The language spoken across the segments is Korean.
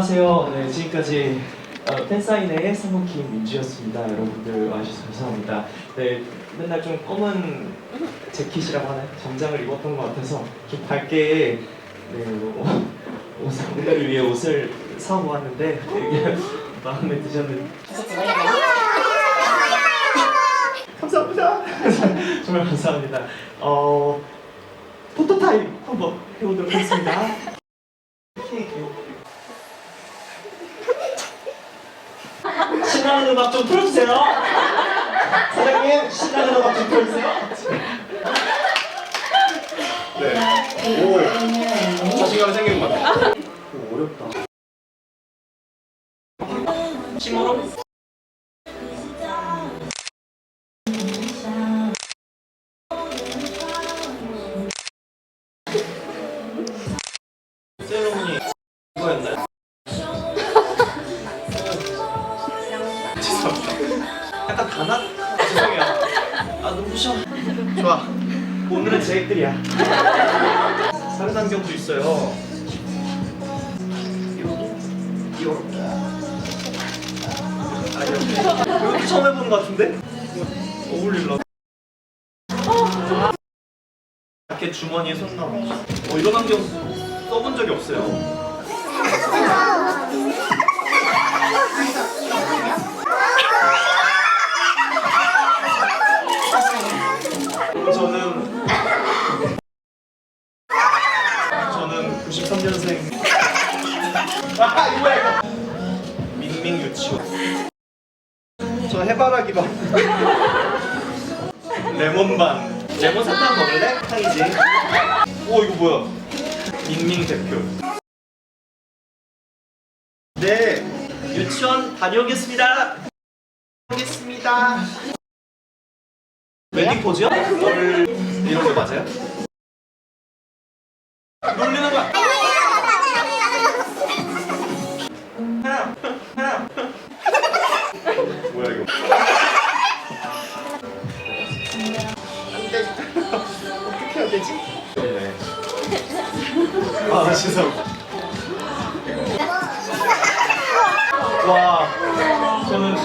안녕하세요. 네, 지금까지 어, 팬사인회의 성우킴 민주였습니다. 여러분들 와주셔서 감사합니다. 네, 맨날 좀 검은 재킷이라고 하나요? 정장을 입었던 것 같아서 좀 밝게 네, 뭐, 옷, 오늘을 위해 옷을 사고 왔는데 되게 마음에 드셨는지 감사합니다. 정말 감사합니다. 어, 포토타임 한번 해보도록 하겠습니다. 신나는 음악 좀 틀어주세요. 사장님, 신나는 음악 좀 틀어주세요. 네. 오. 자신감이 생긴 것 같아. 오, 어렵다. 심으로? 좋아. 오늘은 제 액들이야. 다른 안경도 있어요. 이렇게. 이렇게. 아 이렇게. 이것도 처음 해보는 것 같은데? 어울릴라. 이렇게 주머니에 손 넣어. 어, 이런 안경 써본 적이 없어요. 93년생 아 이거야 이거 민밍 유치원 저 해바라기 반 레몬 반. 레몬 사탕 먹을래? 탕이지. 오 이거 뭐야? 민밍 대표. 네. 유치원 다녀오겠습니다. 오겠습니다. 웨딩 포즈요? 뭘 이런 거 맞아요? 죄송합니다 와 저는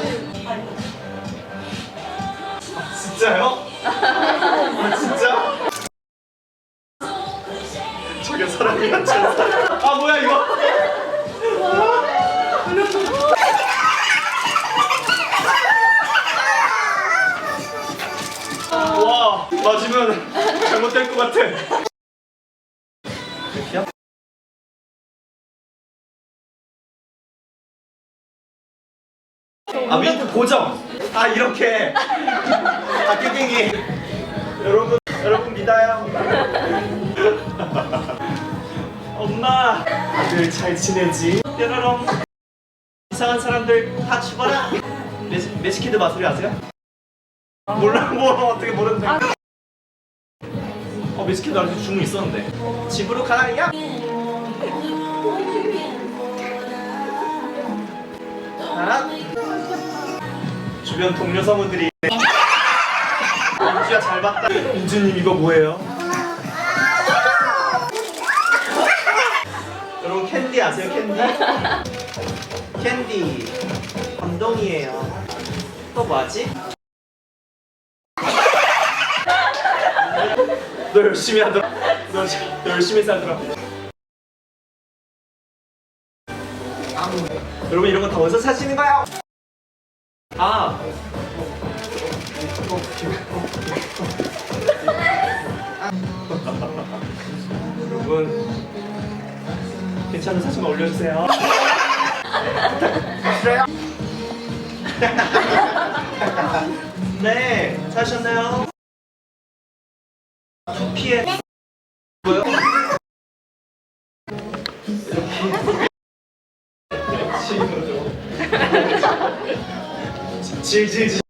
아, 진짜요? 아 진짜? 저게 사람이 같지 않아 아 뭐야 이거? 와 맞으면 잘못될 것 같아 아 윈드 고정. 아 이렇게. 아 깽깽이. 여러분 여러분 믿어요. 엄마. 다들 잘 지내지? 뾰로롱 이상한 사람들 다 죽어라. 매시, 매시키드 마술이 아세요? 몰라 뭐 어떻게 모르는데 어 매시키드 아직 주문 있었는데. 집으로 가라냐? 아? 주변 동료 성우들이 민주야 잘 봤다 민주님 이거 뭐예요? 여러분 캔디 아세요 캔디? 캔디 감동이에요 또 뭐하지? 너 열심히 하더라 너, 너 열심히 살더라 여러분 이런 거 다 어디서 사시는 거예요? 아 여러분 괜찮은 사진만 올려주세요 그래요? 네 사셨나요? 두피에 질질질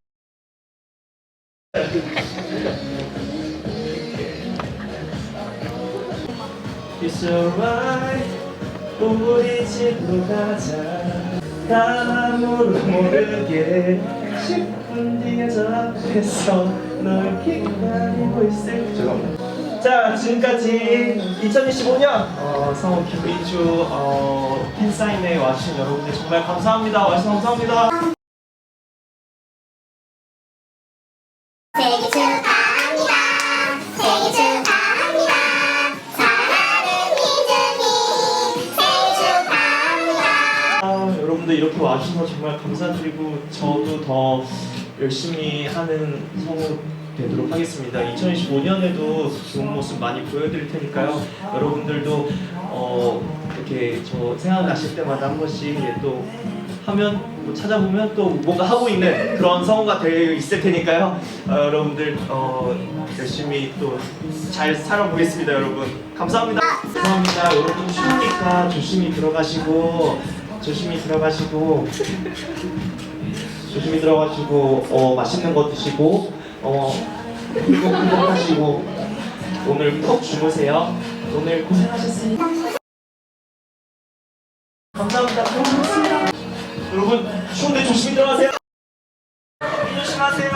It's alright 우리 집으로 가자 나 아무도 모르게 10분 뒤에 저 앞에서 널 기다리고 있을 자 지금까지 2025년 어, 성우 김민주 어, 팬사인회에 와주신 여러분들 정말 감사합니다. 와주셔서 감사합니다 아, 이렇게 와주셔서 정말 감사드리고 저도 더 열심히 하는 성우 되도록 하겠습니다. 2025년에도 좋은 모습 많이 보여드릴 테니까요. 여러분들도 어, 이렇게 저 생각나실 때마다 한 번씩 예, 또 하면 뭐 찾아보면 또 뭔가 하고 있는 그런 성우가 되어 있을 테니까요. 어, 여러분들 어, 열심히 또 잘 살아보겠습니다, 여러분. 감사합니다. 감사합니다. 여러분 추우니까 조심히 들어가시고 조심히 들어가시고 조심히 들어가시고 어, 맛있는 거 드시고 어, 행복하시고 오늘 푹 주무세요. 오늘 고생하셨습니다. 감사합니다. 여러분 추운데 조심히 들어가세요. 조심하세요.